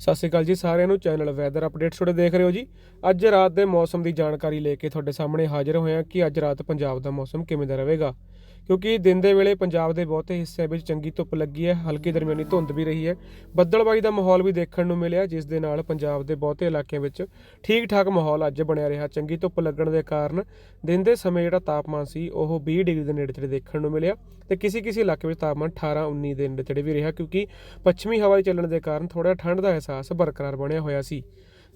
ਸਤਿ ਸ਼੍ਰੀ ਅਕਾਲ ਜੀ ਸਾਰਿਆਂ ਨੂੰ, ਚੈਨਲ ਵੈਦਰ ਅਪਡੇਟਸ ਤੁਹਾਡੇ ਦੇਖ ਰਹੇ ਹੋ ਜੀ। ਅੱਜ ਰਾਤ ਦੇ ਮੌਸਮ ਦੀ ਜਾਣਕਾਰੀ ਲੈ ਕੇ ਤੁਹਾਡੇ ਸਾਹਮਣੇ ਹਾਜ਼ਰ ਹੋਇਆ ਕਿ ਅੱਜ ਰਾਤ ਪੰਜਾਬ ਦਾ ਮੌਸਮ ਕਿਵੇਂ ਦਾ ਰਹੇਗਾ। ਕਿਉਂਕਿ ਦਿਨ ਦੇ ਵੇਲੇ ਪੰਜਾਬ ਦੇ ਬਹੁਤੇ ਹਿੱਸਿਆਂ ਵਿੱਚ ਚੰਗੀ ਧੁੱਪ ਲੱਗੀ ਹੈ, ਹਲਕੀ ਦਰਮਿਆਨੀ ਧੁੰਦ ਵੀ ਰਹੀ ਹੈ। ਬੱਦਲਬਾਈ ਦਾ ਮਾਹੌਲ ਵੀ ਦੇਖਣ ਨੂੰ ਮਿਲਿਆ, ਜਿਸ ਦੇ ਨਾਲ ਪੰਜਾਬ ਦੇ ਬਹੁਤੇ ਇਲਾਕਿਆਂ ਵਿੱਚ ਠੀਕ ਠਾਕ ਮਾਹੌਲ ਅੱਜ ਬਣਿਆ ਰਿਹਾ। ਚੰਗੀ ਧੁੱਪ ਲੱਗਣ ਦੇ ਕਾਰਨ ਦਿਨ ਦੇ ਸਮੇਂ ਜਿਹੜਾ ਤਾਪਮਾਨ ਸੀ, ਉਹ 20 ਡਿਗਰੀ ਦੇ ਨੇੜੇ ਤੇੜੇ ਦੇਖਣ ਨੂੰ ਮਿਲਿਆ ਤੇ ਕਿਸੇ ਕਿਸੇ ਇਲਾਕੇ ਵਿੱਚ ਤਾਪਮਾਨ 18 19 ਦੇ ਨੇੜੇ ਤੇੜੇ ਵੀ ਰਿਹਾ, ਕਿਉਂਕਿ ਪੱਛਮੀ ਹਵਾ ਚੱਲਣ ਦੇ ਕਾਰਨ ਥੋੜਾ ਠੰਡ ਦਾ ਅਹਿਸਾਸ ਬਰਕਰਾਰ ਬਣਿਆ ਹੋਇਆ ਸੀ।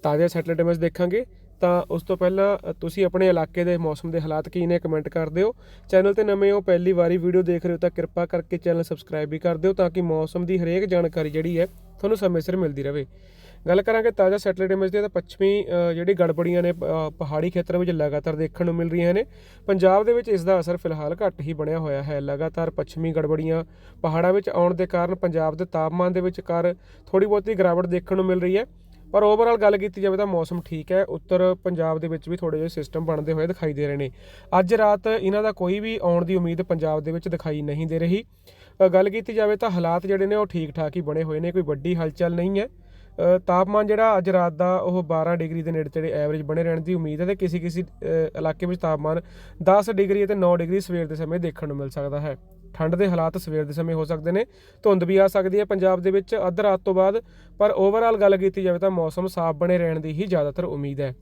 ਤਾਜ਼ਾ ਸੈਟਲਾਈਟ ਇਮੇਜ ਦੇਖਾਂਗੇ। ਤਾਂ ਉਸ ਤੋਂ ਪਹਿਲਾਂ ਤੁਸੀਂ ਆਪਣੇ ਇਲਾਕੇ ਦੇ ਮੌਸਮ ਦੇ ਹਾਲਾਤ ਕੀ ਨੇ ਕਮੈਂਟ ਕਰ ਦਿਓ। ਚੈਨਲ ਤੇ ਨਵੇਂ ਹੋ, ਪਹਿਲੀ ਵਾਰੀ ਵੀਡੀਓ ਦੇਖ ਰਹੇ ਹੋ ਤਾਂ ਕਿਰਪਾ ਕਰਕੇ ਚੈਨਲ ਸਬਸਕ੍ਰਾਈਬ ਵੀ ਕਰ ਦਿਓ ਤਾਂ ਕਿ ਮੌਸਮ ਦੀ ਹਰੇਕ ਜਾਣਕਾਰੀ ਜਿਹੜੀ ਹੈ ਤੁਹਾਨੂੰ ਸਮੇਂ ਸਿਰ ਮਿਲਦੀ ਰਹੇ। ਗੱਲ ਕਰਾਂਗੇ ਤਾਜ਼ਾ ਸੈਟਲਾਈਟ ਇਮੇਜ ਦੀ ਤਾਂ ਪੱਛਮੀ ਜਿਹੜੀ ਗੜਬੜੀਆਂ ਨੇ ਪਹਾੜੀ ਖੇਤਰਾਂ ਵਿੱਚ ਲਗਾਤਾਰ ਦੇਖਣ ਨੂੰ ਮਿਲ ਰਹੀਆਂ ਨੇ। ਪੰਜਾਬ ਦੇ ਵਿੱਚ ਇਸ ਦਾ ਅਸਰ ਫਿਲਹਾਲ ਘੱਟ ਹੀ ਬਣਿਆ ਹੋਇਆ ਹੈ। ਲਗਾਤਾਰ ਪੱਛਮੀ ਗੜਬੜੀਆਂ ਪਹਾੜਾਂ ਵਿੱਚ ਆਉਣ ਦੇ ਕਾਰਨ ਪੰਜਾਬ ਦੇ ਤਾਪਮਾਨ ਦੇ ਵਿੱਚ ਕਰ ਥੋੜੀ ਬਹੁਤੀ ਗਿਰਾਵਟ ਦੇਖਣ ਨੂੰ ਮਿਲ ਰਹੀ ਹੈ। ਪਰ ਓਵਰਆਲ ਗੱਲ ਕੀਤੀ ਜਾਵੇ ਤਾਂ ਮੌਸਮ ਠੀਕ ਹੈ। ਉੱਤਰ ਪੰਜਾਬ ਦੇ ਵਿੱਚ ਵੀ ਥੋੜੇ ਜਿਹੇ ਸਿਸਟਮ ਬਣਦੇ ਹੋਏ ਦਿਖਾਈ ਦੇ ਰਹੇ ਨੇ। ਅੱਜ ਰਾਤ ਇਹਨਾਂ ਦਾ ਕੋਈ ਵੀ ਆਉਣ ਦੀ ਉਮੀਦ ਪੰਜਾਬ ਦੇ ਵਿੱਚ ਦਿਖਾਈ ਨਹੀਂ ਦੇ ਰਹੀ। ਗੱਲ ਕੀਤੀ ਜਾਵੇ ਤਾਂ ਹਾਲਾਤ ਜਿਹੜੇ ਨੇ ਉਹ ਠੀਕ ਠਾਕ ਹੀ ਬਣੇ ਹੋਏ ਨੇ। ਕੋਈ ਵੱਡੀ ਹਲਚਲ ਨਹੀਂ ਹੈ। ਤਾਪਮਾਨ ਜਿਹੜਾ ਅੱਜ ਰਾਤ ਦਾ ਉਹ 12 ਡਿਗਰੀ ਦੇ ਨੇੜੇ ਤੇੜੇ ਐਵਰੇਜ ਬਣੇ ਰਹਿਣ ਦੀ ਉਮੀਦ ਹੈ ਤੇ ਕਿਸੇ ਕਿਸੇ ਇਲਾਕੇ ਵਿੱਚ ਤਾਪਮਾਨ 10 ਡਿਗਰੀ ਅਤੇ 9 ਡਿਗਰੀ ਸਵੇਰ ਦੇ ਸਮੇਂ ਦੇਖਣ ਨੂੰ ਮਿਲ ਸਕਦਾ ਹੈ। ਠੰਡ ਦੇ ਹਾਲਾਤ ਸਵੇਰ ਦੇ ਸਮੇਂ ਹੋ ਸਕਦੇ ਨੇ, ਧੁੰਦ ਵੀ ਆ ਸਕਦੀ ਹੈ ਪੰਜਾਬ ਦੇ ਵਿੱਚ ਅੱਧ ਰਾਤ ਤੋਂ ਬਾਅਦ, ਪਰ ਓਵਰਆਲ ਗੱਲ ਕੀਤੀ ਜਾਵੇ ਤਾਂ ਮੌਸਮ ਸਾਫ਼ ਬਣੇ ਰਹਿਣ ਦੀ ਹੀ ਜ਼ਿਆਦਾਤਰ ਉਮੀਦ ਹੈ।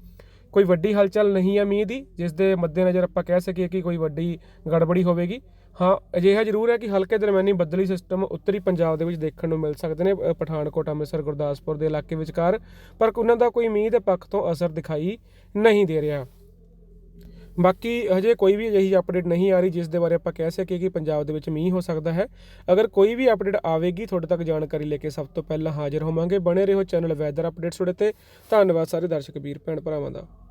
ਕੋਈ ਵੱਡੀ ਹਲਚਲ ਨਹੀਂ ਹੈ ਮੀਂਹ ਦੀ, ਜਿਸ ਦੇ ਮੱਦੇਨਜ਼ਰ ਆਪਾਂ ਕਹਿ ਸਕੀਏ ਕਿ ਕੋਈ ਵੱਡੀ ਗੜਬੜੀ ਹੋਵੇਗੀ। ਹਾਂ, ਅਜਿਹਾ ਜ਼ਰੂਰ ਹੈ ਕਿ ਹਲਕੇ ਦਰਮਿਆਨੀ ਬੱਦਲੀ ਸਿਸਟਮ ਉੱਤਰੀ ਪੰਜਾਬ ਦੇ ਵਿੱਚ ਦੇਖਣ ਨੂੰ ਮਿਲ ਸਕਦੇ ਨੇ ਪਠਾਨਕੋਟ, ਅੰਮ੍ਰਿਤਸਰ, ਗੁਰਦਾਸਪੁਰ ਦੇ ਇਲਾਕੇ ਵਿਚਕਾਰ ਪਰ ਉਹਨਾਂ ਦਾ ਕੋਈ ਮੀਂਹ ਦੇ ਪੱਖ ਤੋਂ ਅਸਰ ਦਿਖਾਈ ਨਹੀਂ ਦੇ ਰਿਹਾ। ਬਾਕੀ ਹਜੇ ਕੋਈ ਵੀ ਅਜਿਹੀ ਅਪਡੇਟ ਨਹੀਂ ਆ ਰਹੀ, ਜਿਸ ਦੇ ਬਾਰੇ ਆਪਾਂ ਕਹਿ ਸਕੀਏ ਕਿ ਪੰਜਾਬ ਦੇ ਵਿੱਚ ਮੀਂਹ ਹੋ ਸਕਦਾ ਹੈ। ਅਗਰ ਕੋਈ ਵੀ ਅਪਡੇਟ ਆਵੇਗੀ, ਤੁਹਾਡੇ ਤੱਕ ਜਾਣਕਾਰੀ ਲੈ ਕੇ ਸਭ ਤੋਂ ਪਹਿਲਾਂ ਹਾਜ਼ਰ ਹੋਵਾਂਗੇ। ਬਣੇ ਰਹੋ ਚੈਨਲ ਵੈਦਰ ਅਪਡੇਟਸ ਤੁਹਾਡੇ ਤੇ। ਧੰਨਵਾਦ ਸਾਰੇ ਦਰਸ਼ਕ, ਵੀਰ, ਭੈਣ ਭਰਾਵਾਂ ਦਾ।